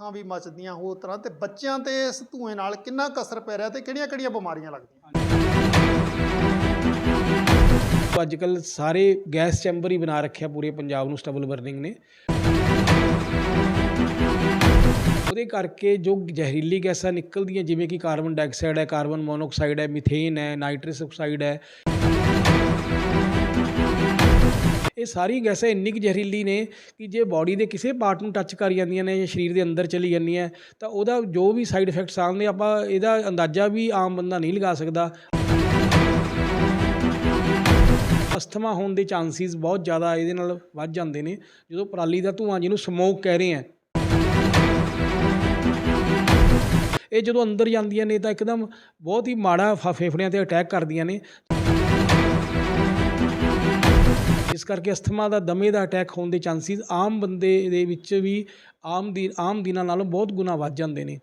ਅੱਖਾਂ ਵੀ ਮਚਦੀਆਂ ਹੋਰ ਤਰ੍ਹਾਂ ਤੇ ਬੱਚਿਆਂ ਤੇ ਇਸ ਧੂਏ ਨਾਲ ਕਿੰਨਾ ਕੁ ਪੈ ਰਿਹਾ ਤੇ ਕਿਹੜੀਆਂ-ਕਿਹੜੀਆਂ ਬਿਮਾਰੀਆਂ ਲੱਗਦੀਆਂ? ਅੱਜ ਕੱਲ ਸਾਰੇ ਗੈਸ ਚੈਂਬਰ ਹੀ ਬਣਾ ਰੱਖਿਆ ਪੂਰੇ ਪੰਜਾਬ ਨੂੰ ਸਟਬਲ ਬਰਨਿੰਗ ਨੇ। ਉਹਦੇ ਕਰਕੇ ਜੋ ਜ਼ਹਿਰੀਲੀ ਗੈਸਾਂ ਨਿਕਲਦੀਆਂ, ਜਿਵੇਂ ਕਿ ਕਾਰਬਨ ਡਾਈਆਕਸਾਈਡ ਹੈ, ਕਾਰਬਨ ਮੋਨੋਆਕਸਾਈਡ ਹੈ, ਮੀਥੇਨ ਹੈ, ਨਾਈਟ੍ਰਸ ਆਕਸਾਈਡ ਹੈ। ਇਹ ਸਾਰੀ ਗੈਸਾਂ ਇੰਨੀ ਕੁ ਜ਼ਹਿਰੀਲੀ ਨੇ ਕਿ ਜੇ ਬਾਡੀ ਦੇ ਕਿਸੇ ਪਾਰਟ ਨੂੰ ਟੱਚ ਕਰ ਜਾਂਦੀਆਂ ਨੇ ਜਾਂ ਸਰੀਰ ਦੇ ਅੰਦਰ ਚਲੀ ਜਾਂਦੀਆਂ, ਤਾਂ ਉਹਦਾ ਜੋ ਵੀ ਸਾਈਡ ਇਫੈਕਟਸ ਆਉਂਦੇ, ਆਪਾਂ ਇਹਦਾ ਅੰਦਾਜ਼ਾ ਵੀ ਆਮ ਬੰਦਾ ਨਹੀਂ ਲਗਾ ਸਕਦਾ। ਅਸਥਮਾ ਹੋਣ ਦੇ ਚਾਂਸਿਸ ਬਹੁਤ ਜ਼ਿਆਦਾ ਇਹਦੇ ਨਾਲ ਵੱਧ ਜਾਂਦੇ ਨੇ, ਜਦੋਂ ਪਰਾਲੀ ਦਾ ਧੂਆਂ ਜਿਹਨੂੰ ਸਮੋਕ ਕਹਿ ਰਹੇ ਆ। ਇਹ ਜਦੋਂ ਅੰਦਰ ਜਾਂਦੀਆਂ ਨੇ ਤਾਂ ਇੱਕਦਮ ਬਹੁਤ ਹੀ ਮਾੜਾ ਫੇਫੜਿਆਂ ਤੇ ਅਟੈਕ ਕਰਦੀਆਂ ਨੇ। ਇਸ ਕਰਕੇ ਅਸਥਮਾ ਦਾ ਦਮੇ ਦਾ ਅਟੈਕ ਹੋਣ ਦੇ ਚਾਂਸਿਸ ਆਮ ਬੰਦੇ ਦੇ ਵਿੱਚ ਵੀ ਆਮ ਦੀ, ਆਮ ਦਿਨਾਂ ਨਾਲੋਂ ਬਹੁਤ ਗੁਣਾ ਵੱਧ ਜਾਂਦੇ ਨੇ।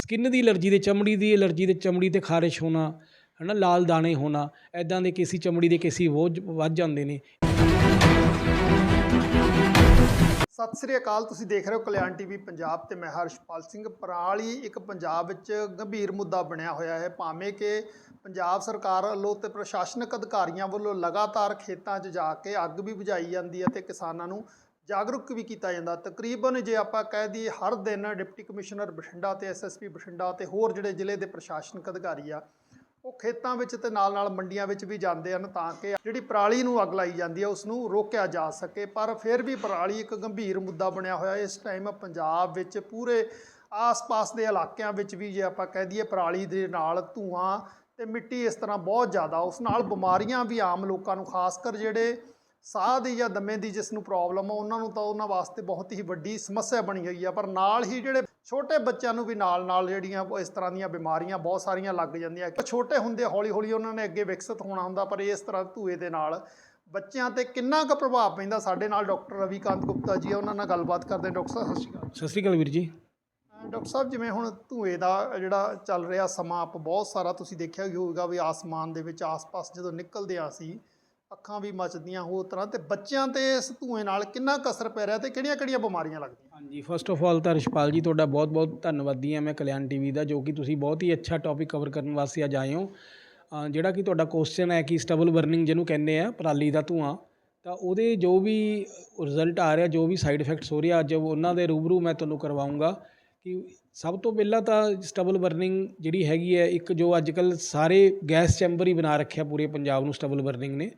ਸਕਿਨ ਦੀ ਐਲਰਜੀ ਦੇ, ਚਮੜੀ ਦੀ ਐਲਰਜੀ ਦੇ, ਚਮੜੀ ਤੇ ਖਾਰਿਸ਼ ਹੋਣਾ, ਹਨਾ, ਲਾਲ ਦਾਣੇ ਹੋਣਾ ਐਦਾਂ ਦੇ ਕੇਸੀ, ਚਮੜੀ ਦੇ ਕੇਸੀ ਬਹੁਤ ਵੱਧ ਜਾਂਦੇ ਨੇ। ਸਤਿ ਸ੍ਰੀ ਅਕਾਲ, ਤੁਸੀਂ ਦੇਖ ਰਹੇ ਹੋ ਕਲਿਆਣ ਟੀਵੀ ਪੰਜਾਬ ਤੇ ਮੈਂ ਹਰਸ਼ਪਾਲ ਸਿੰਘ ਪਰਾਲੀ। ਇੱਕ ਪੰਜਾਬ ਵਿੱਚ ਗੰਭੀਰ ਮੁੱਦਾ ਬਣਿਆ ਹੋਇਆ ਹੈ, ਭਾਵੇਂ ਕਿ ਪੰਜਾਬ ਸਰਕਾਰ ਵੱਲੋਂ ਤੇ ਪ੍ਰਸ਼ਾਸਨਿਕ ਅਧਿਕਾਰੀਆਂ ਵੱਲੋਂ ਲਗਾਤਾਰ ਖੇਤਾਂ 'ਚ ਜਾ ਕੇ ਅੱਗ ਵੀ ਬੁਝਾਈ ਜਾਂਦੀ ਹੈ ਤੇ ਕਿਸਾਨਾਂ ਨੂੰ ਜਾਗਰੂਕ ਵੀ ਕੀਤਾ ਜਾਂਦਾ। ਤਕਰੀਬਨ ਜੇ ਆਪਾਂ ਕਹਿ ਦਈਏ, ਹਰ ਦਿਨ ਡਿਪਟੀ ਕਮਿਸ਼ਨਰ ਬਠਿੰਡਾ ਤੇ ਐਸਐਸਪੀ ਬਠਿੰਡਾ ਤੇ ਹੋਰ ਜਿਹੜੇ ਜ਼ਿਲ੍ਹੇ ਦੇ ਪ੍ਰਸ਼ਾਸਨਿਕ ਅਧਿਕਾਰੀ ਆ ਉਹ ਖੇਤਾਂ ਵਿੱਚ ਤੇ ਨਾਲ ਨਾਲ ਮੰਡੀਆਂ ਵਿੱਚ ਵੀ ਜਾਂਦੇ ਹਨ ਤਾਂ ਕਿ ਜਿਹੜੀ ਪਰਾਲੀ ਨੂੰ ਅੱਗ ਲਾਈ ਜਾਂਦੀ ਹੈ ਉਸ ਨੂੰ ਰੋਕਿਆ ਜਾ ਸਕੇ। ਪਰ ਫਿਰ ਵੀ ਪਰਾਲੀ ਇੱਕ ਗੰਭੀਰ ਮੁੱਦਾ ਬਣਿਆ ਹੋਇਆ ਇਸ ਟਾਈਮ ਪੰਜਾਬ ਵਿੱਚ ਪੂਰੇ ਆਸ-ਪਾਸ ਦੇ ਇਲਾਕਿਆਂ ਵਿੱਚ ਵੀ ਜੇ ਆਪਾਂ ਕਹਿ ਦਈਏ ਪਰਾਲੀ ਦੇ ਨਾਲ ਧੂਆਂ ਤੇ ਮਿੱਟੀ ਇਸ ਤਰ੍ਹਾਂ ਬਹੁਤ ਜ਼ਿਆਦਾ, ਉਸ ਨਾਲ ਬਿਮਾਰੀਆਂ ਵੀ ਆਮ ਲੋਕਾਂ ਨੂੰ, ਖਾਸ ਕਰ ਜਿਹੜੇ ਸਾਹ ਦੀ ਜਾਂ ਦਮੇ ਦੀ ਜਿਸ ਨੂੰ ਪ੍ਰੋਬਲਮ ਆ ਉਹਨਾਂ ਨੂੰ ਤਾਂ ਉਹਨਾਂ ਵਾਸਤੇ ਬਹੁਤ ਹੀ ਵੱਡੀ ਸਮੱਸਿਆ ਬਣੀ ਹੋਈ ਆ। ਪਰ ਨਾਲ ਹੀ ਜਿਹੜੇ ਛੋਟੇ ਬੱਚਿਆਂ ਨੂੰ ਵੀ ਨਾਲ ਨਾਲ ਜਿਹੜੀਆਂ ਇਸ ਤਰ੍ਹਾਂ ਦੀਆਂ ਬਿਮਾਰੀਆਂ ਬਹੁਤ ਸਾਰੀਆਂ ਲੱਗ ਜਾਂਦੀਆਂ। ਛੋਟੇ ਹੁੰਦੇ ਹੌਲੀ ਹੌਲੀ ਉਹਨਾਂ ਨੇ ਅੱਗੇ ਵਿਕਸਿਤ ਹੋਣਾ ਹੁੰਦਾ ਪਰ ਇਸ ਤਰ੍ਹਾਂ ਧੂਏ ਦੇ ਨਾਲ ਬੱਚਿਆਂ ਤੇ ਕਿੰਨਾ ਕੁ ਪ੍ਰਭਾਵ ਪੈਂਦਾ ਸਾਡੇ ਨਾਲ ਡਾਕਟਰ ਰਵੀਕਾਂਤ ਗੁਪਤਾ ਜੀ ਉਹਨਾਂ ਨਾਲ ਗੱਲਬਾਤ ਕਰਦੇ। ਡਾਕਟਰ ਸਾਹਿਬ ਸਤਿ ਸ਼੍ਰੀ ਅਕਾਲ। ਸਤਿ ਸ਼੍ਰੀ ਅਕਾਲ ਵੀਰ ਜੀ। ਡਾਕਟਰ ਸਾਹਿਬ ਜਿਵੇਂ ਹੁਣ ਧੂਏ ਦਾ ਜਿਹੜਾ ਚੱਲ ਰਿਹਾ ਸਮਾਂ ਆਪ ਬਹੁਤ ਸਾਰਾ ਤੁਸੀਂ ਦੇਖਿਆ ਹੀ ਹੋਵੇਗਾ ਵੀ ਆਸਮਾਨ ਦੇ ਵਿੱਚ ਆਸ-ਪਾਸ ਜਦੋਂ ਨਿਕਲਦੇ ਆ ਸੀ ਅੱਖਾਂ ਵੀ ਮੱਚਦੀਆਂ ਹੋਰ ਤਰ੍ਹਾਂ ਤੇ ਬੱਚਿਆਂ ਤੇ ਇਸ ਧੂਏ ਨਾਲ ਕਿੰਨਾ ਕਸਰ ਪੈ ਰਿਹਾ ਤੇ ਕਿਹੜੀਆਂ-ਕਿਹੜੀਆਂ ਬਿਮਾਰੀਆਂ ਲੱਗਦੀਆਂ? ਹਾਂਜੀ ਫਸਟ ਆਫ ਆਲ ਤਾਂ ਰਿਸ਼ਪਾਲ ਜੀ, ਤੁਹਾਡਾ ਬਹੁਤ-ਬਹੁਤ ਧੰਨਵਾਦੀ ਹਾਂ ਮੈਂ ਕਲਿਆਣ ਟੀਵੀ ਦਾ, ਜੋ ਕਿ ਤੁਸੀਂ ਬਹੁਤ ਹੀ ਅੱਛਾ ਟੌਪਿਕ ਕਵਰ ਕਰਨ ਵਾਸਤੇ ਅੱਜ ਆਏ ਹੋ। ਜਿਹੜਾ ਕਿ ਤੁਹਾਡਾ ਕੁਐਸਚਨ ਹੈ ਕਿ ਸਟਬਲ ਬਰਨਿੰਗ ਜਿਹਨੂੰ ਕਹਿੰਦੇ ਆ, ਪਰਾਲੀ ਦਾ ਧੂਆਂ, ਤਾਂ ਉਹਦੇ ਜੋ ਵੀ ਰਿਜ਼ਲਟ ਆ ਰਿਹਾ, ਜੋ ਵੀ ਸਾਈਡ ਇਫੈਕਟਸ ਹੋ ਰਿਹਾ, ਅੱਜ ਉਹਨਾਂ ਦੇ ਰੂਬਰੂ ਮੈਂ ਤੁਹਾਨੂੰ ਕਰਵਾਉਂਗਾ ਕਿ ਸਭ ਤੋਂ ਪਹਿਲਾਂ ਤਾਂ ਸਟਬਲ ਬਰਨਿੰਗ ਜਿਹੜੀ ਹੈਗੀ ਹੈ, ਇੱਕ ਜੋ ਅੱਜ ਕੱਲ੍ਹ ਸਾਰੇ ਗੈਸ ਚੈਂਬਰ ਹੀ ਬਣਾ ਰੱਖਿਆ ਪੂਰੇ ਪੰਜਾਬ ਨੂੰ ਸਟਬਲ ਬਰਨਿੰਗ ਨੇ।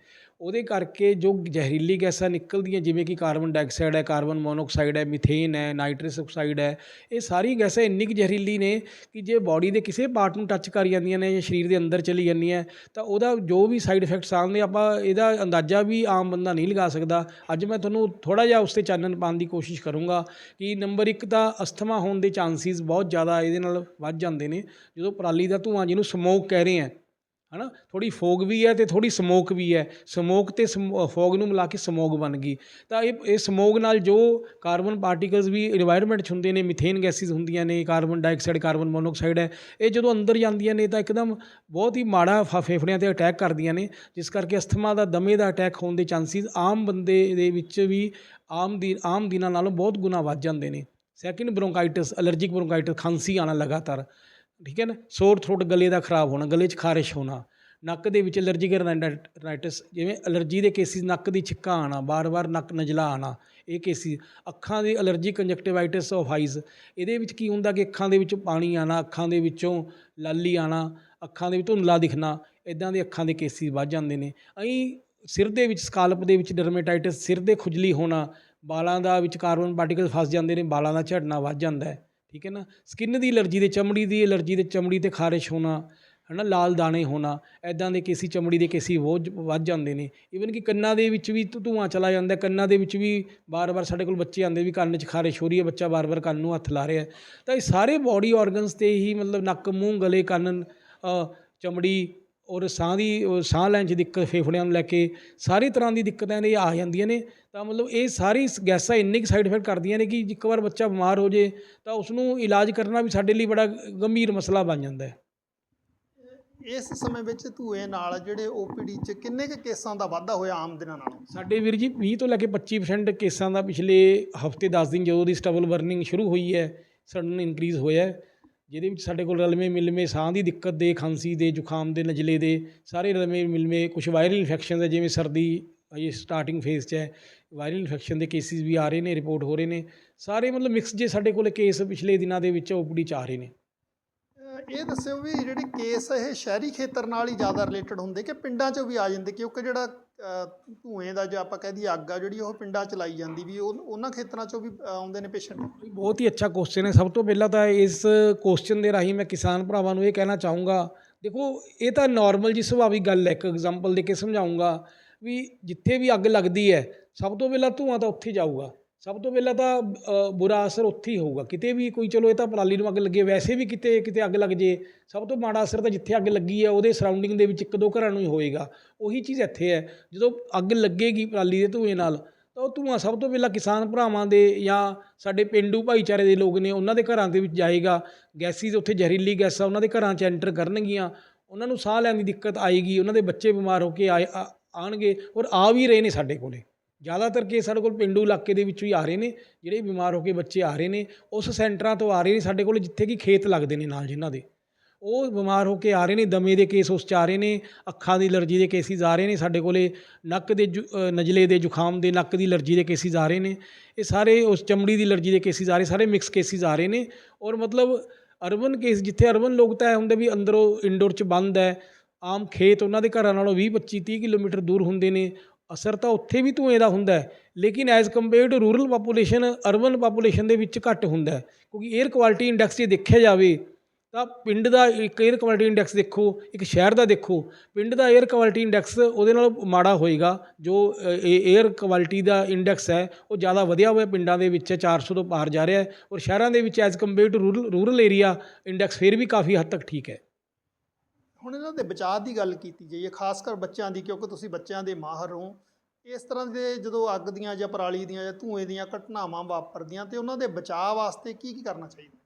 ਉਹਦੇ ਕਰਕੇ ਜੋ ਜ਼ਹਿਰੀਲੀ ਗੈਸਾਂ ਨਿਕਲਦੀਆਂ, ਜਿਵੇਂ ਕਿ ਕਾਰਬਨ ਡਾਈਆਕਸਾਈਡ ਹੈ, ਕਾਰਬਨ ਮੋਨੋਆਕਸਾਈਡ ਹੈ, ਮੀਥੇਨ ਹੈ, ਨਾਈਟ੍ਰਸ ਆਕਸਾਈਡ ਹੈ, ਇਹ ਸਾਰੀ ਗੈਸਾਂ ਇੰਨੀ ਕੁ ਜ਼ਹਿਰੀਲੀ ਨੇ ਕਿ ਜੇ ਬਾਡੀ ਦੇ ਕਿਸੇ ਪਾਰਟ ਨੂੰ ਟੱਚ ਕਰ ਜਾਂਦੀਆਂ ਨੇ ਜਾਂ ਸਰੀਰ ਦੇ ਅੰਦਰ ਚਲੀ ਜਾਂਦੀਆਂ, ਤਾਂ ਉਹਦਾ ਜੋ ਵੀ ਸਾਈਡ ਇਫੈਕਟਸ ਆਉਂਦੇ ਆਪਾਂ ਇਹਦਾ ਅੰਦਾਜ਼ਾ ਵੀ ਆਮ ਬੰਦਾ ਨਹੀਂ ਲਗਾ ਸਕਦਾ। ਅੱਜ ਮੈਂ ਤੁਹਾਨੂੰ ਥੋੜਾ ਜਿਹਾ ਉਸ ਤੇ ਚਾਨਣ ਪਾਉਣ ਦੀ ਕੋਸ਼ਿਸ਼ ਕਰੂੰਗਾ ਕਿ ਨੰਬਰ 1 ਤਾਂ ਅਸਥਮਾ ਹੋਣ ਦੇ ਚਾਂਸਿਸ ਬਹੁਤ ਜ਼ਿਆਦਾ ਇਹਦੇ ਨਾਲ ਵੱਧ ਜਾਂਦੇ ਨੇ। ਜਦੋਂ ਪਰਾਲੀ ਦਾ ਧੂਆਂ ਜਿਹਨੂੰ ਸਮੋਕ ਕਹਿ ਰਹੇ ਆ ਹਨਾ? ਥੋੜੀ ਫੋਗ ਵੀ ਹੈ ਤੇ ਥੋੜੀ ਸਮੋਕ ਵੀ ਹੈ। ਸਮੋਕ ਤੇ ਫੋਗ ਨੂੰ ਮਿਲਾ ਕੇ ਸਮੋਗ ਬਣ ਗਈ। ਤਾਂ ਇਹ ਇਹ ਸਮੋਗ ਨਾਲ ਜੋ ਕਾਰਬਨ ਪਾਰਟੀਕਲਸ ਵੀ এনवायरमेंट 'ਚ ਹੁੰਦੇ ਨੇ ਮਿਥੇਨ ਗੈਸਿਸ ਹੁੰਦੀਆਂ ਨੇ ਕਾਰਬਨ ਡਾਈਆਕਸਾਈਡ ਕਾਰਬਨ ਮੋਨੋਆਕਸਾਈਡ ਹੈ। ਇਹ ਜਦੋਂ ਅੰਦਰ ਜਾਂਦੀਆਂ ਨੇ ਤਾਂ ਇੱਕਦਮ ਬਹੁਤ ਹੀ ਮਾੜਾ ਫੇਫੜਿਆਂ ਤੇ ਅਟੈਕ ਕਰਦੀਆਂ ਨੇ। ਜਿਸ ਕਰਕੇ ਅਸਥਮਾ ਦਾ, ਦਮੇ ਦਾ ਅਟੈਕ ਹੋਣ ਦੇ ਚਾਂਸਸ ਆਮ ਬੰਦੇ ਦੇ ਵਿੱਚ ਵੀ ਆਮ ਦੀ, ਆਮ ਦਿਨਾਂ ਨਾਲੋਂ ਬਹੁਤ ਗੁਣਾ ਵੱਧ ਜਾਂਦੇ ਨੇ। ਸੈਕਿੰਡ ਬ੍ਰੋਂਕਾਈਟਿਸ ਅਲਰਜਿਕ ਬ੍ਰੋਂਕਾਈਟਿਸ ਖਾਂਸੀ ਆਣਾ ਲਗਾਤਾਰ। ਠੀਕ ਹੈ ਨਾ? ਸੋਰ ਥਰੋਟ ਗਲੇ ਦਾ ਖਰਾਬ ਹੋਣਾ, ਗਲੇ 'ਚ ਖਾਰਿਸ਼ ਹੋਣਾ, ਨੱਕ ਦੇ ਵਿੱਚ ਅਲਰਜੀਕ ਰਾਈਟਿਸ ਜਿਵੇਂ ਅਲਰਜੀ ਦੇ ਕੇਸਿਸ ਨੱਕ ਦੀ ਛਿੱਕਾ ਆਣਾ ਬਾਰ-ਬਾਰ ਨੱਕ ਨਜਲਾ ਆਣਾ ਇਹ ਕੇਸਿਸ, ਅੱਖਾਂ ਦੀ ਅਲਰਜੀ ਕੰਜਕਟਿਵਾਈਟਿਸ ਆਫ ਆਈਜ਼ ਇਹਦੇ ਵਿੱਚ ਕੀ ਹੁੰਦਾ ਕਿ ਅੱਖਾਂ ਦੇ ਵਿੱਚੋਂ ਪਾਣੀ ਆਣਾ ਅੱਖਾਂ ਦੇ ਵਿੱਚੋਂ ਲਾਲੀ ਆਣਾ ਅੱਖਾਂ ਦੇ ਵਿੱਚ ਧੁੰਦਲਾ ਦਿਖਣਾ ਇਦਾਂ ਦੇ ਅੱਖਾਂ ਦੇ ਕੇਸਿਸ ਵੱਧ ਜਾਂਦੇ ਨੇ। ਅਈ ਸਿਰ ਦੇ ਵਿੱਚ ਸਕਾਲਪ ਦੇ ਵਿੱਚ ਡਰਮੇਟਾਈਟਿਸ ਸਿਰ ਦੇ ਖੁਜਲੀ ਹੋਣਾ ਬਾਲਾਂ ਦਾ ਵਿੱਚ ਕਾਰਬਨ ਪਾਰਟੀਕਲ ਫਸ ਜਾਂਦੇ ਨੇ ਬਾਲਾਂ ਦਾ ਝੜਨਾ ਵੱਧ ਜਾਂਦਾ ਹੈ। ਠੀਕ ਹੈ ਨਾ? ਸਕਿਨ ਦੀ ਐਲਰਜੀ ਦੇ, ਚਮੜੀ ਦੀ ਐਲਰਜੀ ਦੇ, ਚਮੜੀ ਤੇ ਖਾਰਿਸ਼ ਹੋਣਾ ਹੈ ਨਾ ਲਾਲ ਦਾਣੇ ਹੋਣਾ ਐਦਾਂ ਦੇ ਕੇਸੀ, ਚਮੜੀ ਦੇ ਕੇਸੀ ਬਹੁਤ ਵੱਧ ਜਾਂਦੇ ਨੇ। ਈਵਨ ਕਿ ਕੰਨਾਂ ਦੇ ਵਿੱਚ ਵੀ ਧੂ- ਧੂੰਆਂ ਚਲਾ ਜਾਂਦਾ, ਕੰਨਾਂ ਦੇ ਵਿੱਚ ਵੀ ਵਾਰ ਵਾਰ ਸਾਡੇ ਕੋਲ ਬੱਚੇ ਆਉਂਦੇ ਵੀ ਕੰਨ 'ਚ ਖਾਰਿਸ਼ ਹੋ ਰਹੀ ਹੈ, ਬੱਚਾ ਵਾਰ ਵਾਰ ਕੰਨ ਨੂੰ ਹੱਥ ਲਾ ਰਿਹਾ। ਤਾਂ ਇਹ ਸਾਰੇ ਬਾਡੀ ਆਰਗਨਸ ਤੇ ਹੀ ਮਤਲਬ ਨੱਕ, ਮੂੰਹ, ਗਲੇ, ਕੰਨ ਚਮੜੀ ਔਰ ਸਾਹ ਦੀ ਸਾਹ ਲੈਣ 'ਚ ਦਿੱਕਤ ਫੇਫੜਿਆਂ ਨੂੰ ਲੈ ਕੇ ਸਾਰੀ ਤਰ੍ਹਾਂ ਦੀ ਦਿੱਕਤਾਂ ਇਹ ਆ ਜਾਂਦੀਆਂ ਨੇ। ਤਾਂ ਮਤਲਬ ਇਹ ਸਾਰੀ ਗੈਸਾਂ ਇੰਨੀ ਕੁ ਸਾਈਡ ਇਫੈਕਟ ਕਰਦੀਆਂ ਨੇ ਕਿ ਇੱਕ ਵਾਰ ਬੱਚਾ ਬਿਮਾਰ ਹੋ ਜੇ ਤਾਂ ਉਸ ਨੂੰ ਇਲਾਜ ਕਰਨਾ ਵੀ ਸਾਡੇ ਲਈ ਬੜਾ ਗੰਭੀਰ ਮਸਲਾ ਬਣ ਜਾਂਦਾ ਹੈ। ਇਸ ਸਮੇਂ ਵਿੱਚ ਧੂਏ ਨਾਲ ਜਿਹੜੇ ਓਪੀਡੀ 'ਚ ਕਿੰਨੇ ਕੁ ਕੇਸਾਂ ਦਾ ਵਾਧਾ ਹੋਇਆ ਆਮ ਦਿਨਾਂ ਨਾਲੋਂ? ਸਾਡੇ ਵੀਰ ਜੀ 20 ਤੋਂ ਲੈ ਕੇ 25% ਕੇਸਾਂ ਦਾ ਪਿਛਲੇ ਹਫ਼ਤੇ 10 ਦਿਨ ਜਦੋਂ ਦੀ ਸਟਬਲ ਬਰਨਿੰਗ ਸ਼ੁਰੂ ਹੋਈ ਹੈ ਸਡਨ ਇਨਕਰੀਜ਼ ਹੋਇਆ ਹੈ ਜਿਹਦੇ ਵਿੱਚ ਸਾਡੇ ਕੋਲ ਰਲਵੇਂ ਮਿਲਵੇਂ ਸਾਹ ਦੀ ਦਿੱਕਤ ਦੇ, ਖਾਂਸੀ ਦੇ, ਜ਼ੁਕਾਮ ਦੇ, ਨਜ਼ਲੇ ਦੇ ਸਾਰੇ ਰਲਵੇਂ ਮਿਲਵੇਂ ਕੁਝ ਵਾਇਰਲ ਇਨਫੈਕਸ਼ਨ ਹੈ, ਜਿਵੇਂ ਸਰਦੀ ਅਜੇ ਸਟਾਰਟਿੰਗ ਫੇਜ਼ 'ਚ ਹੈ। ਵਾਇਰਲ ਇਨਫੈਕਸ਼ਨ ਦੇ ਕੇਸਿਸ ਵੀ ਆ ਰਹੇ ਨੇ ਰਿਪੋਰਟ ਹੋ ਰਹੇ ਨੇ। ਸਾਰੇ ਮਤਲਬ ਮਿਕਸ ਜੇ ਸਾਡੇ ਕੋਲ ਕੇਸ ਪਿਛਲੇ ਦਿਨਾਂ ਦੇ ਵਿੱਚ ਓਪੀਡੀ ਚ ਆ ਰਹੇ ਨੇ। ਇਹ ਦੱਸਿਓ ਵੀ ਜਿਹੜੇ ਕੇਸ ਇਹ ਸ਼ਹਿਰੀ ਖੇਤਰ ਨਾਲ ਹੀ ਜ਼ਿਆਦਾ ਰਿਲੇਟਡ ਹੁੰਦੇ ਕਿ ਪਿੰਡਾਂ 'ਚ ਵੀ ਆ ਜਾਂਦੇ? ਕਿਉਂਕਿ ਜਿਹੜਾ ਧੂਏ ਦਾ ਜੇ ਆਪਾਂ ਕਹਿ ਦਈਏ ਅੱਗ ਆ, ਜਿਹੜੀ ਉਹ ਪਿੰਡਾਂ 'ਚ ਲਾਈ ਜਾਂਦੀ ਵੀ, ਉਹ ਉਹਨਾਂ ਖੇਤਰਾਂ 'ਚੋਂ ਵੀ ਆਉਂਦੇ ਨੇ ਪੇਸ਼ੈਂਟ? ਬਹੁਤ ਹੀ ਅੱਛਾ ਕੁਐਸਚਨ ਹੈ। ਸਭ ਤੋਂ ਪਹਿਲਾਂ ਤਾਂ ਇਸ ਕੁਐਸਚਨ ਦੇ ਰਾਹੀਂ ਮੈਂ ਕਿਸਾਨ ਭਰਾਵਾਂ ਨੂੰ ਇਹ ਕਹਿਣਾ ਚਾਹੂੰਗਾ, ਦੇਖੋ, ਇਹ ਤਾਂ ਨਾਰਮਲ ਜੀ ਸੁਭਾਵਿਕ ਗੱਲ ਹੈ। ਇੱਕ ਐਗਜ਼ਾਮਪਲ ਦੇ ਕੇ ਸਮਝਾਉਂਗਾ ਵੀ ਜਿੱਥੇ ਵੀ ਅੱਗ ਲੱਗਦੀ ਹੈ, ਸਭ ਤੋਂ ਪਹਿਲਾਂ ਧੂਆਂ ਤਾਂ ਉੱਥੇ ਜਾਊਗਾ। ਸਭ ਤੋਂ ਪਹਿਲਾਂ ਤਾਂ ਬੁਰਾ ਅਸਰ ਉੱਥੇ ਹੀ ਹੋਊਗਾ। ਕਿਤੇ ਵੀ ਕੋਈ, ਚਲੋ ਇਹ ਤਾਂ ਪਰਾਲੀ ਨੂੰ ਅੱਗ ਲੱਗੇ ਵੈਸੇ ਵੀ ਕਿਤੇ ਕਿਤੇ ਅੱਗ ਲੱਗ ਜੇ, ਸਭ ਤੋਂ ਮਾੜਾ ਅਸਰ ਤਾਂ ਜਿੱਥੇ ਅੱਗ ਲੱਗੀ ਹੈ, ਉਹਦੇ ਸਰਾਊਂਡਿੰਗ ਦੇ ਵਿੱਚ ਇੱਕ ਦੋ ਘਰਾਂ ਨੂੰ ਹੀ ਹੋਏਗਾ। ਉਹੀ ਚੀਜ਼ ਇੱਥੇ ਹੈ। ਜਦੋਂ ਅੱਗ ਲੱਗੇਗੀ ਪਰਾਲੀ ਦੇ ਧੂਏ ਨਾਲ, ਤਾਂ ਉਹ ਧੂਆਂ ਸਭ ਤੋਂ ਪਹਿਲਾਂ ਕਿਸਾਨ ਭਰਾਵਾਂ ਦੇ ਜਾਂ ਸਾਡੇ ਪਿੰਡੂ ਭਾਈਚਾਰੇ ਦੇ ਲੋਕ ਨੇ, ਉਹਨਾਂ ਦੇ ਘਰਾਂ ਦੇ ਵਿੱਚ ਜਾਏਗਾ। ਗੈਸਿਸ ਉੱਥੇ ਜ਼ਹਿਰੀਲੀ ਗੈਸਾਂ ਉਹਨਾਂ ਦੇ ਘਰਾਂ 'ਚ ਐਂਟਰ ਕਰਨਗੀਆਂ। ਉਹਨਾਂ ਨੂੰ ਸਾਹ ਲੈਣ ਦੀ ਦਿੱਕਤ ਆਏਗੀ, ਉਹਨਾਂ ਦੇ ਬੱਚੇ ਬਿਮਾਰ ਹੋ ਕੇ ਆਏ, ਆ- ਆਉਣਗੇ ਔਰ ਆ ਵੀ ਰਹੇ ਨੇ ਸਾਡੇ ਕੋਲੇ। ਜ਼ਿਆਦਾਤਰ ਕੇਸ ਸਾਡੇ ਕੋਲ ਪਿੰਡੂ ਇਲਾਕੇ ਦੇ ਵਿੱਚੋਂ ਹੀ ਆ ਰਹੇ ਨੇ, ਜਿਹੜੇ ਬਿਮਾਰ ਹੋ ਕੇ ਬੱਚੇ ਆ ਰਹੇ ਨੇ, ਉਸ ਸੈਂਟਰਾਂ ਤੋਂ ਆ ਰਹੇ ਨੇ, ਸਾਡੇ ਕੋਲ ਜਿੱਥੇ ਕਿ ਖੇਤ ਲੱਗਦੇ ਨੇ ਨਾਲ ਜਿਨ੍ਹਾਂ ਦੇ। ਉਹ ਬਿਮਾਰ ਹੋ ਕੇ ਆ ਰਹੇ ਨੇ, ਦਮੇ ਦੇ ਕੇਸ ਉਸ 'ਚ ਆ ਰਹੇ ਨੇ, ਅੱਖਾਂ ਦੀ ਅਲਰਜੀ ਦੇ ਕੇਸਿਸ ਆ ਰਹੇ ਨੇ, ਸਾਡੇ ਕੋਲੇ ਨੱਕ ਦੇ ਜੁ- ਨਜ਼ਲੇ ਦੇ ਜ਼ੁਕਾਮ ਦੇ, ਨੱਕ ਦੀ ਅਲਰਜੀ ਦੇ ਕੇਸਿਸ ਆ ਰਹੇ ਨੇ, ਇਹ ਸਾਰੇ ਉਸ ਚਮੜੀ ਦੀ ਅਲਰਜੀ ਦੇ ਕੇਸਿਸ ਆ ਰਹੇ, ਸਾਰੇ ਮਿਕਸ ਕੇਸਿਸ ਆ ਰਹੇ ਨੇ, ਔਰ ਮਤਲਬ ਅਰਬਨ ਕੇਸ ਜਿੱਥੇ ਅਰਬਨ ਲੋਕ ਤਾਂ ਇਹ ਹੁੰਦੇ ਵੀ ਅੰਦਰੋਂ ਇੰਡੋਰ 'ਚ ਬੰਦ ਹੈ, ਆਮ ਖੇਤ ਉਹਨਾਂ ਦੇ ਘਰਾਂ ਨਾਲੋਂ 20 25 30 ਕਿਲੋਮੀਟਰ ਦੂਰ ਹੁੰਦੇ ਨੇ ਅਸਰ ਤਾਂ ਉੱਥੇ ਵੀ ਧੂਏ ਦਾ ਹੁੰਦਾ ਹੈ, ਲੇਕਿਨ as compare to rural population urban population ਦੇ ਵਿੱਚ ਘੱਟ ਹੁੰਦਾ ਹੈ, ਕਿਉਂਕਿ 에ਅਰ ਕੁਆਲਿਟੀ ਇੰਡੈਕਸ ਜੇ ਦੇਖਿਆ ਜਾਵੇ ਤਾਂ ਪਿੰਡ ਦਾ ਇੱਕ 에ਅਰ ਕੁਆਲਿਟੀ ਇੰਡੈਕਸ ਦੇਖੋ, ਇੱਕ ਸ਼ਹਿਰ ਦਾ ਦੇਖੋ, ਪਿੰਡ ਦਾ 에ਅਰ ਕੁਆਲਿਟੀ ਇੰਡੈਕਸ ਉਹਦੇ ਨਾਲ ਮਾੜਾ ਹੋਏਗਾ, ਜੋ 에ਅਰ ਕੁਆਲਿਟੀ ਦਾ ਇੰਡੈਕਸ ਹੈ, ਉਹ ਜ਼ਿਆਦਾ ਵਧਿਆ ਹੋਇਆ ਪਿੰਡਾਂ ਦੇ ਵਿੱਚ 400 ਤੋਂ ਪਾਰ ਜਾ ਰਿਹਾ ਹੈ, ਔਰ ਸ਼ਹਿਰਾਂ ਦੇ ਵਿੱਚ as compare to rural area index ਫੇਰ ਵੀ ਕਾਫੀ ਹੱਦ ਤੱਕ ਠੀਕ ਹੈ। ਹੁਣ ਇਹਨਾਂ ਦੇ ਬਚਾਅ ਦੀ ਗੱਲ ਕੀਤੀ ਜਾਈਏ, ਖਾਸ ਕਰ ਬੱਚਿਆਂ ਦੀ, ਕਿਉਂਕਿ ਤੁਸੀਂ ਬੱਚਿਆਂ ਦੇ ਮਾਹਰ ਹੋ, ਇਸ ਤਰ੍ਹਾਂ ਦੇ ਜਦੋਂ ਅੱਗ ਦੀਆਂ ਜਾਂ ਪਰਾਲੀ ਦੀਆਂ ਜਾਂ ਧੂਏ ਦੀਆਂ ਘਟਨਾਵਾਂ ਵਾਪਰਦੀਆਂ ਤੇ ਉਹਨਾਂ ਦੇ ਬਚਾਅ ਵਾਸਤੇ ਕੀ ਕੀ ਕਰਨਾ ਚਾਹੀਦਾ?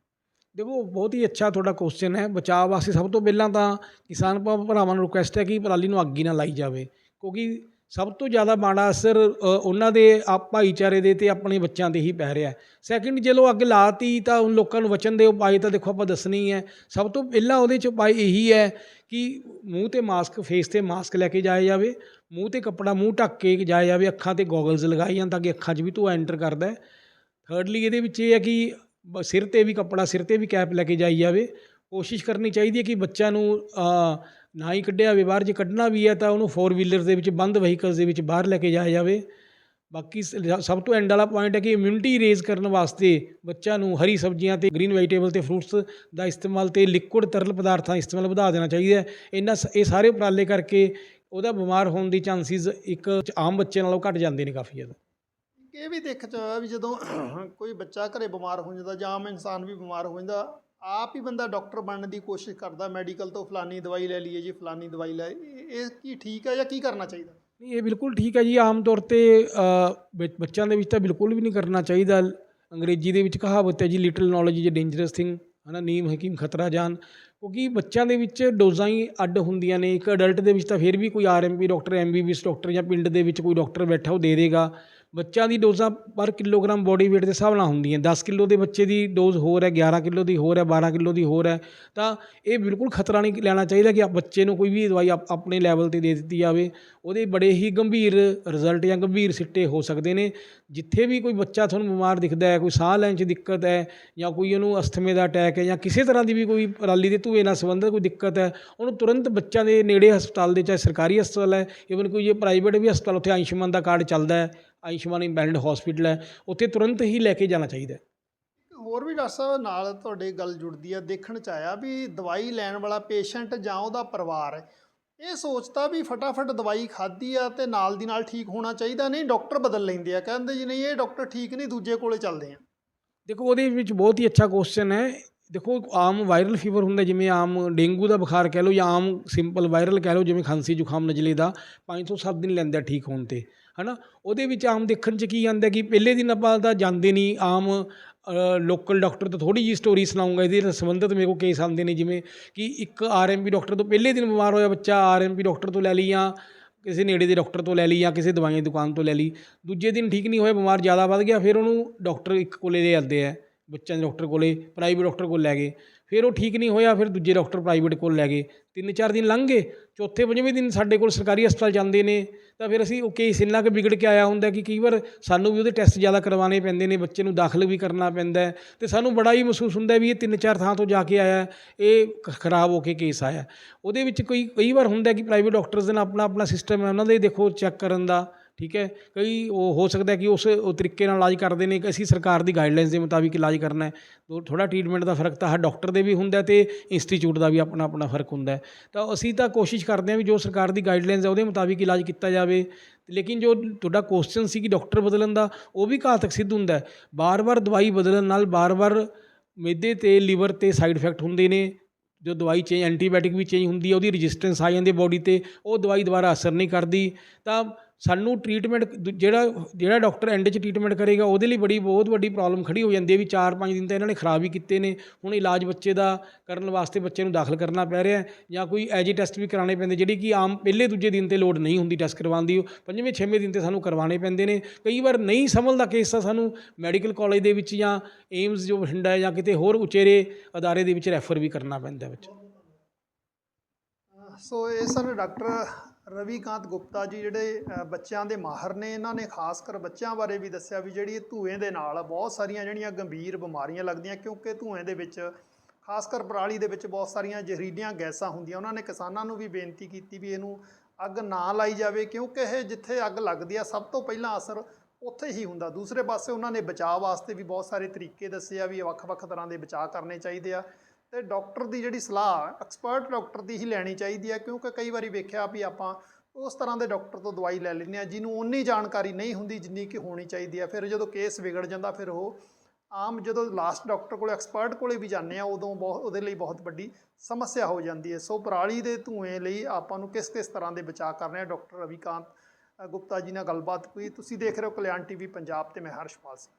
ਦੇਖੋ ਬਹੁਤ ਹੀ ਅੱਛਾ ਤੁਹਾਡਾ ਕੁਐਸਚਨ ਹੈ। ਬਚਾਅ ਵਾਸਤੇ ਸਭ ਤੋਂ ਪਹਿਲਾਂ ਤਾਂ ਕਿਸਾਨ ਭਰਾ- ਭਰਾਵਾਂ ਨੂੰ ਰਿਕੁਐਸਟ ਹੈ ਕਿ ਪਰਾਲੀ ਨੂੰ ਅੱਗ ਹੀ ਨਾ ਲਾਈ ਜਾਵੇ, ਕਿਉਂਕਿ ਸਭ ਤੋਂ ਜ਼ਿਆਦਾ ਮਾੜਾ ਅਸਰ ਉਹਨਾਂ ਦੇ ਆਪ ਭਾਈਚਾਰੇ ਦੇ ਤੇ ਆਪਣੇ ਬੱਚਿਆਂ ਤੇ ਹੀ ਪੈ ਰਿਹਾ ਹੈ। ਸੈਕਿੰਡ ਜਦੋਂ ਅੱਗ ਲਾਤੀ ਤਾਂ ਉਨ ਲੋਕਾਂ ਨੂੰ ਵਚਨ ਦੇ ਉਪਾਅ ਤਾਂ ਦੇਖੋ ਆਪਾਂ ਦੱਸਣੇ ਹੀ। ਹੈ ਸਭ ਤੋਂ ਪਹਿਲਾਂ ਉਹਦੇ ਚ ਉਪਾਅ ਇਹੀ ਹੈ ਕਿ ਮੂੰਹ ਤੇ ਮਾਸਕ ਫੇਸ ਤੇ ਮਾਸਕ ਲੈ ਕੇ ਜਾਇਆ ਜਾਵੇ। ਮੂੰਹ ਤੇ ਕੱਪੜਾ ਮੂੰਹ ਢੱਕ ਕੇ ਜਾਇਆ ਜਾਵੇ, ਅੱਖਾਂ ਤੇ ਗੋਗਲਸ ਲਗਾਏ ਜਾਣ ਤਾਂ ਕਿ ਅੱਖਾਂ 'ਚ ਵੀ ਧੂਆ ਐਂਟਰ ਕਰਦਾ ਹੈ। ਥਰਡਲੀ ਇਹਦੇ ਵਿੱਚ ਇਹ ਹੈ ਕਿ ਸਿਰ ਤੇ ਵੀ ਕੱਪੜਾ, ਸਿਰ ਤੇ ਵੀ ਕੈਪ ਲੈ ਕੇ ਜਾਈ ਜਾਵੇ। ਕੋਸ਼ਿਸ਼ ਕਰਨੀ ਚਾਹੀਦੀ ਹੈ ਕਿ ਬੱਚਿਆਂ ਨੂੰ ਨਾ ਹੀ ਕੱਢਿਆ ਹੋਵੇ, ਬਾਹਰ ਜੇ ਕੱਢਣਾ ਵੀ ਹੈ ਤਾਂ ਉਹਨੂੰ ਫੋਰ ਵੀਲਰ ਦੇ ਵਿੱਚ, ਬੰਦ ਵਹੀਕਲਸ ਦੇ ਵਿੱਚ ਬਾਹਰ ਲੈ ਕੇ ਜਾਇਆ ਜਾਵੇ। ਬਾਕੀ ਸਭ ਤੋਂ ਐਂਡ ਵਾਲਾ ਪੁਆਇੰਟ ਹੈ ਕਿ ਇਮਿਊਨਿਟੀ ਰੇਜ਼ ਕਰਨ ਵਾਸਤੇ ਬੱਚਿਆਂ ਨੂੰ ਹਰੀ ਸਬਜ਼ੀਆਂ ਤੇ ਗ੍ਰੀਨ ਵੈਜੀਟੇਬਲ ਤੇ ਫਰੂਟਸ ਦਾ ਇਸਤੇਮਾਲ ਤੇ ਲਿਕੁਇਡ ਤਰਲ ਪਦਾਰਥਾਂ ਦਾ ਇਸਤੇਮਾਲ ਵਧਾ ਦੇਣਾ ਚਾਹੀਦਾ ਹੈ। ਇਹਨਾਂ ਸ- ਇਹ ਸਾਰੇ ਉਪਰਾਲੇ ਕਰਕੇ ਉਹਦਾ ਬਿਮਾਰ ਹੋਣ ਦੀ ਚਾਂਸਿਸ ਇੱਕ ਆਮ ਬੱਚੇ ਨਾਲੋਂ ਘਟ ਜਾਂਦੇ ਨੇ ਕਾਫੀ ਜ਼ਿਆਦਾ। ਇਹ ਵੀ ਦੇਖ ਚ ਵੀ ਜਦੋਂ ਕੋਈ ਬੱਚਾ ਘਰੇ ਬਿਮਾਰ ਹੋ ਜਾਂਦਾ ਜਾਂ ਆਮ ਇਨਸਾਨ ਵੀ ਬਿਮਾਰ ਹੋ ਜਾਂਦਾ ਆਪ ਹੀ ਬੰਦਾ ਡਾਕਟਰ ਬਣਨ ਦੀ ਕੋਸ਼ਿਸ਼ ਕਰਦਾ ਮੈਡੀਕਲ ਤੋਂ ਫਲਾਨੀ ਦਵਾਈ ਲੈ ਲਈਏ ਜੀ ਫਲਾਨੀ ਦਵਾਈ ਲੈ ਇਹ ਕੀ ਠੀਕ ਹੈ ਜਾਂ ਕੀ ਕਰਨਾ ਚਾਹੀਦਾ? ਨਹੀਂ ਇਹ ਬਿਲਕੁਲ ਠੀਕ ਹੈ ਜੀ ਆਮ ਤੌਰ ਤੇ ਅ, ਬੱਚਿਆਂ ਦੇ ਵਿੱਚ ਤਾਂ ਬਿਲਕੁਲ ਵੀ ਨਹੀਂ ਕਰਨਾ ਚਾਹੀਦਾ। ਅੰਗਰੇਜ਼ੀ ਦੇ ਵਿੱਚ ਕਹਾਵਤ ਹੈ ਜੀ little knowledge is a dangerous thing ਹਨਾ ਨੀਮ ਹਕੀਮ ਖਤਰਾ ਜਾਨ। ਕਿਉਂਕਿ ਬੱਚਿਆਂ ਦੇ ਵਿੱਚ ਡੋਜ਼ਾਂ ਹੀ ਅੱਡ ਹੁੰਦੀਆਂ ਨੇ। ਇੱਕ ਅਡਲਟ ਦੇ ਵਿੱਚ ਤਾਂ ਫਿਰ ਵੀ ਕੋਈ ਆਰਐਮਪੀ ਡਾਕਟਰ ਐਮਬੀਬੀਐਸ ਡਾਕਟਰ ਜਾਂ ਪਿੰਡ ਦੇ ਵਿੱਚ ਕੋਈ ਡਾਕਟਰ ਬੈਠਾ ਉਹ ਦੇ ਦੇਗਾ। ਬੱਚਿਆਂ ਦੀ ਡੋਜ਼ਾਂ ਪਰ ਕਿਲੋਗ੍ਰਾਮ ਬੋਡੀ ਵੇਟ ਦੇ ਹਿਸਾਬ ਨਾਲ ਹੁੰਦੀਆਂ। 10 ਕਿਲੋ ਦੇ ਬੱਚੇ ਦੀ ਡੋਜ਼ ਹੋਰ ਹੈ 11 ਕਿਲੋ ਦੀ ਹੋਰ ਹੈ 12 ਕਿਲੋ ਦੀ ਹੋਰ ਹੈ। ਤਾਂ ਇਹ ਬਿਲਕੁਲ ਖਤਰਾ ਨਹੀਂ ਲੈਣਾ ਚਾਹੀਦਾ ਕਿ ਬੱਚੇ ਨੂੰ ਕੋਈ ਵੀ ਦਵਾਈ ਆਪਣੇ ਲੈਵਲ ਤੇ ਦੇ ਦਿੱਤੀ ਜਾਵੇ। ਉਹਦੇ ਬੜੇ ਹੀ ਗੰਭੀਰ ਰਿਜ਼ਲਟ ਜਾਂ ਗੰਭੀਰ ਸਿੱਟੇ ਹੋ ਸਕਦੇ ਨੇ। ਜਿੱਥੇ ਵੀ ਕੋਈ ਬੱਚਾ ਤੁਹਾਨੂੰ ਬਿਮਾਰ ਦਿਖਦਾ ਹੈ, ਕੋਈ ਸਾਹ ਲੈਣ 'ਚ ਦਿੱਕਤ ਹੈ ਜਾਂ ਕੋਈ ਉਹਨੂੰ ਅਸਥਮੇ ਦਾ ਅਟੈਕ ਹੈ ਜਾਂ ਕਿਸੇ ਤਰ੍ਹਾਂ ਦੀ ਵੀ ਕੋਈ ਪਰਾਲੀ ਦੇ ਧੂਏ ਨਾਲ ਸੰਬੰਧਿਤ ਕੋਈ ਦਿੱਕਤ ਹੈ, ਉਹਨੂੰ ਤੁਰੰਤ ਬੱਚਿਆਂ ਦੇ ਨੇੜੇ ਹਸਪਤਾਲ ਦੇ ਚਾਹੇ ਸਰਕਾਰੀ ਹਸਪਤਾਲ ਹੈ ਇਵਨ ਕੋਈ ਜੇ ਪ੍ਰਾਈਵੇਟ ਵੀ ਹਸਪਤਾਲ ਉੱਥੇ ਆਯੁਸ਼ਮਾਨ ਦਾ ਕਾਰਡ ਚੱਲਦਾ ਹੈ ਆਯੁਸ਼ਮਾਨ ਇੰਪੈਨਡ ਹਸਪੀਟਲ ਹੈ ਉੱਥੇ ਤੁਰੰਤ ਹੀ ਲੈ ਕੇ ਜਾਣਾ ਚਾਹੀਦਾ ਹੈ। ਹੋਰ ਵੀ ਡਾਕਟਰ ਸਾਹਿਬ ਨਾਲ ਤੁਹਾਡੇ ਗੱਲ ਜੁੜਦੀ ਆ ਦੇਖਣ ਚ ਆਇਆ ਵੀ ਦਵਾਈ ਲੈਣ ਵਾਲਾ ਪੇਸ਼ੈਂਟ ਜਾਂ ਉਹਦਾ ਪਰਿਵਾਰ ਇਹ ਸੋਚਦਾ ਵੀ ਫਟਾਫਟ ਦਵਾਈ ਖਾਧੀ ਆ ਤੇ ਨਾਲ ਦੀ ਨਾਲ ਠੀਕ ਹੋਣਾ ਚਾਹੀਦਾ ਨਹੀਂ ਡਾਕਟਰ ਬਦਲ ਲੈਂਦੇ ਆ। ਕਹਿੰਦੇ ਜੀ ਨਹੀਂ ਇਹ ਡਾਕਟਰ ਠੀਕ ਨਹੀਂ ਦੂਜੇ ਕੋਲੇ ਚੱਲਦੇ ਆ। ਦੇਖੋ ਉਹਦੇ ਵਿੱਚ ਬਹੁਤ ਹੀ ਅੱਛਾ ਕੁਐਸਚਨ ਹੈ। ਦੇਖੋ ਆਮ ਵਾਇਰਲ ਫੀਵਰ ਹੁੰਦਾ ਜਿਵੇਂ ਆਮ ਡੇਂਗੂ ਦਾ ਬੁਖਾਰ ਕਹਿ ਲਓ ਜਾਂ ਆਮ ਸਿੰਪਲ ਵਾਇਰਲ ਕਹਿ ਲਓ ਜਿਵੇਂ ਖਾਂਸੀ ਜ਼ੁਕਾਮ ਨਜ਼ਲੇ ਦਾ 5 ਤੋਂ 7 ਦਿਨ ਲੈਂਦਾ ਠੀਕ ਹੋਣ ਤੇ। ਹਨਾ? ਉਹਦੇ ਵਿੱਚ ਆਮ ਦੇਖਣ ਚ ਕੀ ਆਉਂਦਾ ਕਿ ਪਹਿਲੇ ਦਿਨ ਆਪਾਂ ਤਾਂ ਜਾਂਦੇ ਨਹੀਂ ਆਮ ਲੋਕਲ ਡਾਕਟਰ ਤੋਂ ਥੋੜ੍ਹੀ ਜਿਹੀ ਸਟੋਰੀ ਸੁਣਾਉਂਗਾ, ਇਹਦੇ ਨਾਲ ਸੰਬੰਧਿਤ ਮੇਰੇ ਕੋਲ ਕੇਸ ਆਉਂਦੇ ਨੇ, ਜਿਵੇਂ ਕਿ ਇੱਕ ਆਰਐਮਪੀ ਡਾਕਟਰ ਤੋਂ ਪਹਿਲੇ ਦਿਨ ਬਿਮਾਰ ਹੋਇਆ ਬੱਚਾ ਆਰਐਮਪੀ ਡਾਕਟਰ ਤੋਂ ਲੈ ਲਈ ਜਾਂ ਕਿਸੇ ਨੇੜੇ ਦੇ ਡਾਕਟਰ ਤੋਂ ਲੈ ਲਈ ਜਾਂ ਕਿਸੇ ਦਵਾਈਆਂ ਦੀ ਦੁਕਾਨ ਤੋਂ ਲੈ ਲਈ, ਦੂਜੇ ਦਿਨ ਠੀਕ ਨਹੀਂ ਹੋਇਆ, ਬਿਮਾਰ ਜ਼ਿਆਦਾ ਵੱਧ ਗਿਆ, ਫਿਰ ਉਹਨੂੰ ਡਾਕਟਰ ਇੱਕ ਕੋਲੇ ਲੈ ਆਉਂਦੇ ਆ, ਬੱਚਿਆਂ ਦੇ ਡਾਕਟਰ ਕੋਲੇ ਪ੍ਰਾਈਵੇਟ ਡਾਕਟਰ ਕੋਲ ਲੈ ਗਏ। ਫਿਰ ਉਹ ਠੀਕ ਨਹੀਂ ਹੋਇਆ, ਫਿਰ ਦੂਜੇ ਡਾਕਟਰ ਪ੍ਰਾਈਵੇਟ ਕੋਲ ਲੈ ਗਏ। ਤਿੰਨ ਚਾਰ ਦਿਨ ਲੰਘ ਗਏ, ਚੌਥੇ ਪੰਜਵੇਂ ਦਿਨ ਸਾਡੇ ਕੋਲ ਸਰਕਾਰੀ ਹਸਪਤਾਲ ਜਾਂਦੇ ਨੇ। ਤਾਂ ਫਿਰ ਅਸੀਂ ਉਹ ਕੇਸ ਇੰਨਾ ਕੁ ਵਿਗੜ ਕੇ ਆਇਆ ਹੁੰਦਾ ਕਿ ਕਈ ਵਾਰ ਸਾਨੂੰ ਵੀ ਉਹਦੇ ਟੈਸਟ ਜ਼ਿਆਦਾ ਕਰਵਾਉਣੇ ਪੈਂਦੇ ਨੇ, ਬੱਚੇ ਨੂੰ ਦਾਖਲ ਵੀ ਕਰਨਾ ਪੈਂਦਾ ਹੈ। ਤੇ ਸਾਨੂੰ ਬੜਾ ਹੀ ਮਹਿਸੂਸ ਹੁੰਦਾ ਵੀ ਇਹ ਤਿੰਨ ਚਾਰ ਥਾਂ ਤੋਂ ਜਾ ਕੇ ਆਇਆ, ਇਹ ਖਰਾਬ ਹੋ ਕੇ ਕੇਸ ਆਇਆ। ਉਹਦੇ ਵਿੱਚ ਕੋਈ, ਕਈ ਵਾਰ ਹੁੰਦਾ ਕਿ ਪ੍ਰਾਈਵੇਟ ਡਾਕਟਰਸ ਦੇ ਨਾਲ ਆਪਣਾ ਆਪਣਾ ਸਿਸਟਮ ਹੈ, ਉਹਨਾਂ ਦੇ ਦੇਖੋ ਚੈੱਕ ਕਰਨ ਦਾ। ਠੀਕ ਹੈ? ਕਈ ਉਹ ਹੋ ਸਕਦਾ ਕਿ ਉਸ ਤਰੀਕੇ ਨਾਲ ਇਲਾਜ ਕਰਦੇ ਨੇ ਕਿ ਅਸੀਂ ਸਰਕਾਰ ਦੀ ਗਾਈਡਲਾਈਨਸ ਦੇ ਮੁਤਾਬਿਕ ਇਲਾਜ ਕਰਨਾ ਹੈ। ਥੋੜ੍ਹਾ ਟ੍ਰੀਟਮੈਂਟ ਦਾ ਫ਼ਰਕ ਤਾਂ ਹਰ ਡਾਕਟਰ ਦੇ ਵੀ ਹੁੰਦਾ ਅਤੇ ਇੰਸਟੀਚਿਊਟ ਦਾ ਵੀ ਆਪਣਾ ਆਪਣਾ ਫ਼ਰਕ ਹੁੰਦਾ ਤਾਂ ਅਸੀਂ ਤਾਂ ਕੋਸ਼ਿਸ਼ ਕਰਦੇ ਹਾਂ ਵੀ ਜੋ ਸਰਕਾਰ ਦੀ ਗਾਈਡਲਾਈਨਸ ਹੈ ਉਹਦੇ ਮੁਤਾਬਿਕ ਇਲਾਜ ਕੀਤਾ ਜਾਵੇ। ਲੇਕਿਨ ਜੋ ਤੁਹਾਡਾ ਕੁਐਸਚਨ ਸੀ ਕਿ ਡਾਕਟਰ ਬਦਲਣ ਦਾ, ਉਹ ਵੀ ਘਾਤਕ ਸਿੱਧ ਹੁੰਦਾ ਹੈ। ਬਾਰ-ਬਾਰ ਦਵਾਈ ਬਦਲਣ ਨਾਲ ਬਾਰ-ਬਾਰ ਮਿਹਦੇ ਤੇ ਲੀਵਰ ਤੇ ਸਾਈਡ ਇਫੈਕਟ ਹੁੰਦੇ ਨੇ। ਜੋ ਦਵਾਈ ਚੇਂਜ ਐਂਟੀਬਾਇਓਟਿਕ ਵੀ ਚੇਂਜ ਹੁੰਦੀ ਹੈ, ਉਹਦੀ ਰੈਜ਼ਿਸਟੈਂਸ ਆ ਜਾਂਦੀ ਹੈ ਬੋਡੀ ਤੇ, ਉਹ ਦਵਾਈ ਦੁਬਾਰਾ ਅਸਰ ਨਹੀਂ ਕਰਦੀ। ਤਾਂ ਸਾਨੂੰ ਟ੍ਰੀਟਮੈਂਟ ਜਿਹੜਾ ਜਿਹੜਾ ਡਾਕਟਰ ਐਂਡ 'ਚ ਟ੍ਰੀਟਮੈਂਟ ਕਰੇਗਾ, ਉਹਦੇ ਲਈ ਬੜੀ, ਬਹੁਤ ਵੱਡੀ ਪ੍ਰੋਬਲਮ ਖੜੀ ਹੋ ਜਾਂਦੀ ਹੈ ਵੀ 4-5 ਦਿਨ ਤਾਂ ਇਹਨਾਂ ਨੇ ਖਰਾਬ ਹੀ ਕੀਤੇ ਨੇ। ਹੁਣ ਇਲਾਜ ਬੱਚੇ ਦਾ ਕਰਨ ਵਾਸਤੇ ਬੱਚੇ ਨੂੰ ਦਾਖਲ ਕਰਨਾ ਪੈ ਰਿਹਾ ਜਾਂ ਕੋਈ ਐਜੀ ਟੈਸਟ ਵੀ ਕਰਾਉਣੇ ਪੈਂਦੇ, ਜਿਹੜੀ ਕਿ ਆਮ ਪਹਿਲੇ ਦੂਜੇ ਦਿਨ ਤੇ ਲੋਡ ਨਹੀਂ ਹੁੰਦੀ ਟੈਸਟ ਕਰਵਾਉਣ ਦੀ, ਉਹ ਪੰਜਵੇਂ, ਛੇਵੇਂ ਦਿਨ ਤੇ ਸਾਨੂੰ ਕਰਵਾਉਣੇ ਪੈਂਦੇ ਨੇ। ਕਈ ਵਾਰ ਨਹੀਂ ਸੰਭਲਦਾ ਕੇਸ ਤਾਂ ਸਾਨੂੰ ਮੈਡੀਕਲ ਕਾਲਜ ਦੇ ਵਿੱਚ ਜਾਂ ਏਮਸ ਜੋ ਬਠਿੰਡਾ ਹੈ ਜਾਂ ਕਿਤੇ ਹੋਰ ਉਚੇਰੇ ਅਦਾਰੇ ਦੇ ਵਿੱਚ ਰੈਫਰ ਵੀ ਕਰਨਾ ਪੈਂਦਾ ਵਿੱਚ ਸੋ ਇਹ ਸਰ ਡਾਕਟਰ ਰਵੀਕਾਂਤ ਗੁਪਤਾ ਜੀ ਜਿਹੜੇ ਬੱਚਿਆਂ ਦੇ ਮਾਹਰ ਨੇ, ਇਹਨਾਂ ਨੇ ਖਾਸ ਕਰ ਬੱਚਿਆਂ ਬਾਰੇ ਵੀ ਦੱਸਿਆ ਵੀ ਜਿਹੜੀ ਇਹ ਧੂਏ ਦੇ ਨਾਲ ਬਹੁਤ ਸਾਰੀਆਂ ਜਿਹੜੀਆਂ ਗੰਭੀਰ ਬਿਮਾਰੀਆਂ ਲੱਗਦੀਆਂ, ਕਿਉਂਕਿ ਧੂਏ ਦੇ ਵਿੱਚ, ਖਾਸ ਕਰ ਪਰਾਲੀ ਦੇ ਵਿੱਚ ਬਹੁਤ ਸਾਰੀਆਂ ਜ਼ਹਿਰੀਲੀਆਂ ਗੈਸਾਂ ਹੁੰਦੀਆਂ, ਉਹਨਾਂ ਨੇ ਕਿਸਾਨਾਂ ਨੂੰ ਵੀ ਬੇਨਤੀ ਕੀਤੀ ਵੀ ਇਹਨੂੰ ਅੱਗ ਨਾ ਲਾਈ ਜਾਵੇ, ਕਿਉਂਕਿ ਇਹ ਜਿੱਥੇ ਅੱਗ ਲੱਗਦੀ ਆ, ਸਭ ਤੋਂ ਪਹਿਲਾਂ ਅਸਰ ਉੱਥੇ ਹੀ ਹੁੰਦਾ। ਦੂਸਰੇ ਪਾਸੇ ਉਹਨਾਂ ਨੇ ਬਚਾਅ ਵਾਸਤੇ ਵੀ ਬਹੁਤ ਸਾਰੇ ਤਰੀਕੇ ਦੱਸੇ ਆ ਵੀ ਵੱਖ-ਵੱਖ ਤਰ੍ਹਾਂ ਦੇ ਬਚਾਅ ਕਰਨੇ ਚਾਹੀਦੇ ਆ। ਤੇ ਡਾਕਟਰ ਦੀ ਜਿਹੜੀ ਸਲਾਹ ਐਕਸਪਰਟ ਡਾਕਟਰ ਦੀ ਹੀ ਲੈਣੀ ਚਾਹੀਦੀ ਹੈ ਕਿਉਂਕਿ ਕਈ ਵਾਰੀ ਵੇਖਿਆ ਵੀ ਆਪਾਂ ਉਸ ਤਰ੍ਹਾਂ ਦੇ ਡਾਕਟਰ ਤੋਂ ਦਵਾਈ ਲੈ ਲੈਂਦੇ ਆ, ਜਿਹਨੂੰ ਉਨੀ ਜਾਣਕਾਰੀ ਨਹੀਂ ਹੁੰਦੀ ਜਿੰਨੀ ਕਿ ਹੋਣੀ ਚਾਹੀਦੀ ਹੈ ਫਿਰ ਜਦੋਂ ਕੇਸ ਵਿਗੜ ਜਾਂਦਾ, ਫਿਰ ਉਹ ਆਮ ਜਦੋਂ ਲਾਸਟ ਡਾਕਟਰ ਕੋਲ, ਐਕਸਪਰਟ ਕੋਲੇ ਵੀ ਜਾਂਦੇ ਆ, ਉਦੋਂ ਬਹੁਤ ਉਹਦੇ ਲਈ ਬਹੁਤ ਵੱਡੀ ਸਮੱਸਿਆ ਹੋ ਜਾਂਦੀ ਹੈ। ਸੋ ਪਰਾਲੀ ਦੇ ਧੂਏ ਲਈ ਆਪਾਂ ਨੂੰ ਕਿਸ ਕਿਸ ਤਰ੍ਹਾਂ ਦੇ ਬਚਾਅ ਕਰਨੇ ਆ? ਡਾਕਟਰ ਰਵੀਕਾਂਤ ਗੁਪਤਾ ਜੀ ਨਾਲ ਗੱਲਬਾਤ ਹੋਈ ਤੁਸੀਂ ਦੇਖ ਰਹੇ ਹੋ ਕਲਿਆਣ ਟੀਵੀ ਪੰਜਾਬ ਤੇ ਮੈਂ ਹਰਸ਼ਪਾਲ ਸਿੰਘ।